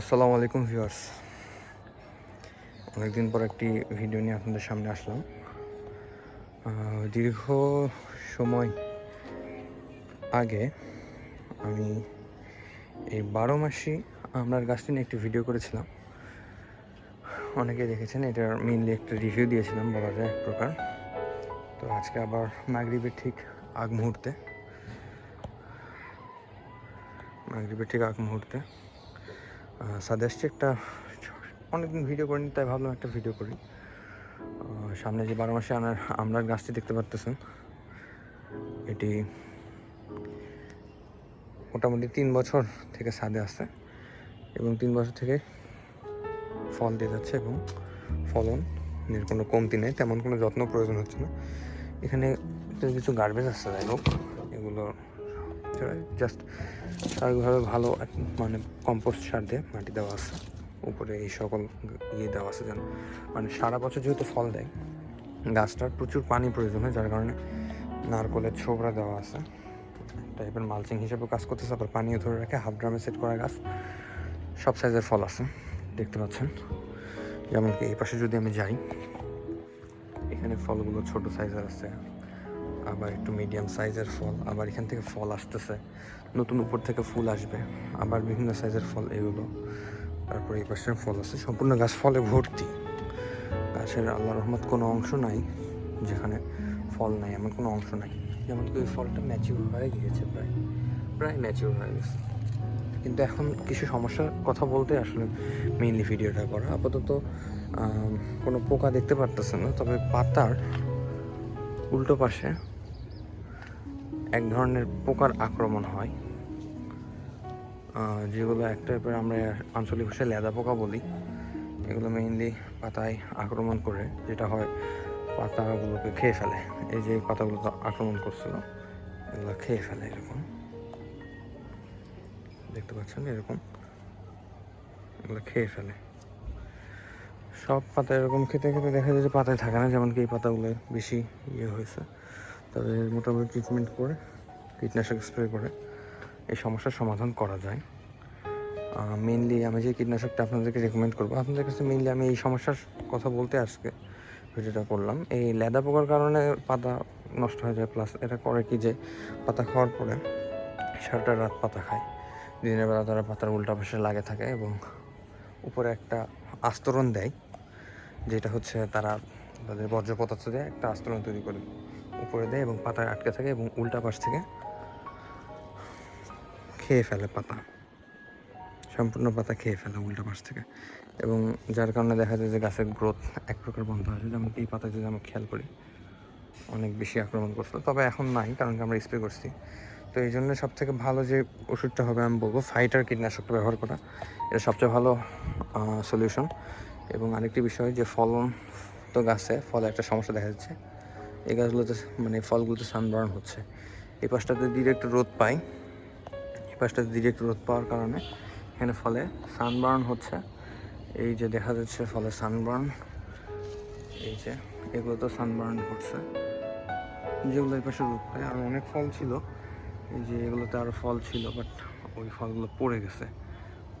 আসসালামু আলাইকুম ভিউয়ার্স। অনেকদিন পর একটি ভিডিও নিয়ে আপনাদের সামনে আসলাম। দীর্ঘ সময় আগে আমি এই বারো মাসি আমরার গাছটি নিয়ে একটি ভিডিও করেছিলাম। অনেকে দেখেছেন, এটার মেনলি একটা রিভিউ দিয়েছিলাম, বলা যায় এক প্রকার। তো আজকে আবার মাগরিবের ঠিক আগ মুহূর্তে। মাগরিবের ঠিক আগ মুহূর্তে। সাদে আসছি একটা, অনেকদিন ভিডিও করিনি, তাই ভাবলাম একটা ভিডিও করি। সামনে যে বারো মাসে আনার আমরার গাছটি দেখতে পারতেছেন, এটি মোটামুটি তিন বছর থেকে সাদে আসছে এবং তিন বছর থেকে ফল দিয়ে যাচ্ছে এবং ফলন, এর কোনো কমতি নেই, তেমন কোনো যত্ন প্রয়োজন হচ্ছে না। এখানে কিছু গার্বেজ আসছে যাই হোক, এগুলো জাস্ট স্বাভাবিকভাবে ভালো মানে কম্পোস্ট সার দিয়ে মাটি দেওয়া আছে। উপরে এই সকল ইয়ে দেওয়া আছে যেন মানে সারা বছর যেহেতু ফল দেয়, গাছটার প্রচুর পানি প্রয়োজন হয়, যার কারণে নারকলের ছোবড়া দেওয়া আছে। টাইপের মালচিং হিসেবে কাজ করতেছে, আবার পানিও ধরে রাখে হাফ ড্রামে সেট করা গাছ। সব সাইজের ফল আছে, দেখতে পাচ্ছেন। যেমন এই পাশে যদি আমি যাই, এখানে ফলগুলো ছোট সাইজের আছে। আবার একটু মিডিয়াম সাইজের ফল, আবার এখান থেকে ফল আসতেছে। নতুন উপর থেকে ফুল আসবে, আবার বিভিন্ন সাইজের ফল এগুলো। তারপরে এই পাশে ফল আছে, সম্পূর্ণ গাছ ফলে ভর্তি। গাছের আল্লাহ রহমত কোনো অংশ নাই, যেখানে ফল নাই, এমন কোনো অংশ নাই। যেমন কি ওই ফলটা ম্যাচিউর হয়ে গিয়েছে প্রায় প্রায় ম্যাচিউর হয়ে গেছে। কিন্তু এখন কিছু সমস্যার কথা বলতে আসলে মেইনলি ভিডিওটা করা। আপাতত কোনো পোকা দেখতে পারতেছে না, তবে পাতার উল্টো পাশে এক ধরনের পোকার আক্রমণ হয় যেগুলো এক টাইপের আমরা আঞ্চলিক ভাষায় লেদা পোকা বলি। এগুলো মেইনলি পাতায় আক্রমণ করে, যেটা হয় পাতাগুলোকে খেয়ে ফেলে। এই যে পাতাগুলো আক্রমণ করছিল, এগুলো খেয়ে ফেলে এরকম। দেখতে পাচ্ছেন এরকম? এগুলো খেয়ে ফেলে। সব পাতা এরকম খেতে খেতে দেখা যায় যে পাতায় থাকে না যেমন কি এই পাতাগুলো বেশি ইয়ে হয়েছে। তবে এর মোটামুটি ট্রিটমেন্ট করে, কীটনাশক স্প্রে করে, এই সমস্যার সমাধান করা যায়। মেনলি আমি যে কীটনাশকটা আপনাদেরকে রেকমেন্ড করব, আপনাদের কাছে মেনলি আমি এই সমস্যার কথা বলতে আজকে ভিডিওটা করলাম। এই লেদা পোকার কারণে পাতা নষ্ট হয়ে যায় প্লাস এটা করে কি যে পাতা খাওয়ার পরে সারাটা রাত পাতা খায়। দিনের বেলা তারা পাতার উল্টা পাশে লাগে থাকে এবং উপরে একটা আস্তরণ দেয়, যেটা হচ্ছে তারা তাদের বর্জ্য পদার্থ দিয়ে একটা আস্তরণ তৈরি করে। উপরে দেয় এবং পাতায় আটকে থাকে এবং উল্টা পাশ থেকে খেয়ে ফেলে পাতা। সম্পূর্ণ পাতা খেয়ে ফেলে উল্টা পাশ থেকে। এবং যার কারণে দেখা যায় যে গাছের গ্রোথ এক প্রকার বন্ধ যায়। যেমন এই পাতা যদি আমরা খেয়াল করি, অনেক বেশি আক্রমণ করছিল। তবে এখন নাই, কারণ কি আমরা স্প্রে করছি। তো এই জন্য সব থেকে ভালো যে ওষুধটা হবে, আমি বলব ফাইটার কীটনাশকটা ব্যবহার করা। এটা সবচেয়ে ভালো সলিউশন এবং আরেকটি বিষয় যে ফলন তো গাছে, ফলে একটা সমস্যা দেখা যাচ্ছে। এই গাছগুলোতে মানে ফলগুলোতে সানবার্ন হচ্ছে। এই পাশটাতে ডিরেক্ট রোদ পাই। এই পাশটাতে ডিরেক্ট রোদ পাওয়ার কারণে এখানে ফলে সানবার্ন হচ্ছে। এই যে দেখা যাচ্ছে ফলে সানবার্ন এই যে এগুলো তো সানবার্ন হচ্ছে। যেগুলো এই পাশে রোদ পায়। আর অনেক ফল ছিল। এই যে এগুলোতে আরও ফল ছিল বাট ওই ফলগুলো পড়ে গেছে।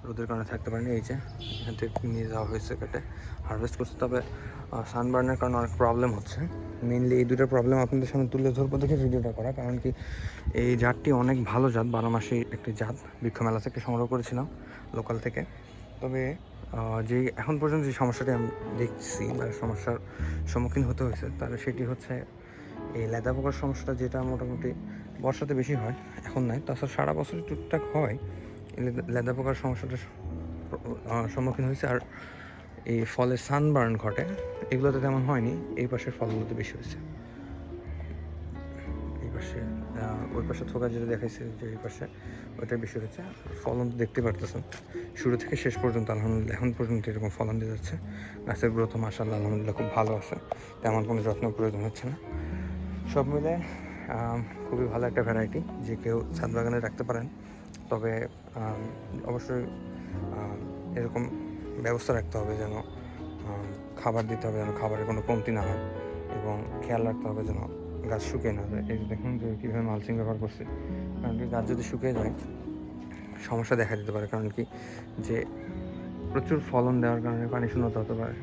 রোদের কারণে থাকতে পারেনি, এই যে এখান থেকে নিয়ে যাওয়া হয়েছে কেটে হারভেস্ট করছে। তবে সানবার্নের কারণে অনেক প্রবলেম হচ্ছে। মেনলি এই দুটো প্রবলেম আপনাদের সামনে তুলে ধরবো দেখে ভিডিওটা করা, কারণ কি এই জাতটি অনেক ভালো জাত, বারো মাসে একটি জাত, বৃক্ষ মেলা থেকে সংগ্রহ করেছিলাম লোকাল থেকে। তবে যে এখন পর্যন্ত যে সমস্যাটি আমি দেখছি বা সমস্যার সম্মুখীন হতে হয়েছে, তাহলে সেটি হচ্ছে এই লেদা পোকার সমস্যাটা, যেটা মোটামুটি বর্ষাতে বেশি হয়, এখন নাই। তাছাড়া সারা বছর টুকটাক হয়। লেদা- পোকার সমস্যাটা সম্মুখীন হয়েছে। আর এই ফলে সানবার্ন ঘটে। এগুলোতে তেমন হয়নি। এই পাশের ফলগুলোতে বেশি হয়েছে। এই পাশে ওই পাশে থোকা যেটা দেখাইছে যে এই পাশে, ওইটা বেশি হয়েছে। ফলন তো দেখতে পারতেছেন। শুরু থেকে শেষ পর্যন্ত, আলহামদুলিল্লাহ, এখন পর্যন্ত এরকম ফলন দিয়ে যাচ্ছে। গাছের গ্রোথ মাসাল্লাহ আলহামদুলিল্লাহ, খুব ভালো আছে। তেমন কোনো যত্ন প্রয়োজন হচ্ছে না। সব মিলে খুবই ভালো একটা ভ্যারাইটি যে কেউ ছাদ বাগানে রাখতে পারেন। তবে অবশ্যই এরকম ব্যবস্থা রাখতে হবে যেন খাবার দিতে হবে যেন খাবারের কোনো কমতি না হয় এবং খেয়াল রাখতে হবে যেন গাছ শুকিয়ে না যায়। এই দেখুন যে কীভাবে মালচিং ব্যবহার করছে। কারণ কি গাছ যদি শুকিয়ে যায়, সমস্যা দেখা দিতে পারে। কারণ কি যে প্রচুর ফলন দেওয়ার কারণে পানি শূন্যতা হতে পারে।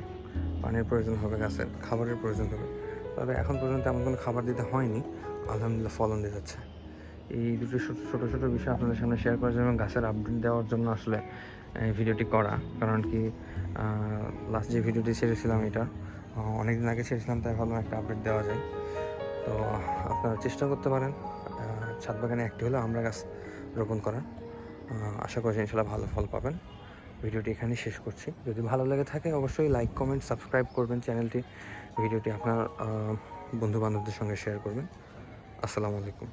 পানির প্রয়োজন হবে গাছের, খাবারের প্রয়োজন হবে। তবে এখন পর্যন্ত এমন কোনো খাবার দিতে হয়নি। আলহামদুলিল্লাহ ফলন দিয়ে যাচ্ছে। এই দুটো ছোটো ছোটো বিষয় আপনাদের সামনে শেয়ার করার জন্য গাছের আপডেট দেওয়ার জন্য আসলে ভিডিওটি করা। কারণ কি লাস্ট যে ভিডিওটি ছেড়েছিলাম এটা অনেক দিন আগে ছেড়েছিলাম, তাই ভাবলাম একটা আপডেট দেওয়া যায়। তো, আপনারা চেষ্টা করতে পারেন ছাদ বাগানে একটি হলেও আমরা গাছ রোপণ করার। আশা করছি ইনশাল্লাহ ভালো ফল পাবেন। ভিডিওটি এখানেই শেষ করছি। যদি ভালো লেগে থাকে, অবশ্যই লাইক কমেন্ট সাবস্ক্রাইব করবেন। চ্যানেলটি ভিডিওটি আপনার বন্ধু বান্ধবদের সঙ্গে শেয়ার করবেন। আসসালামু আলাইকুম।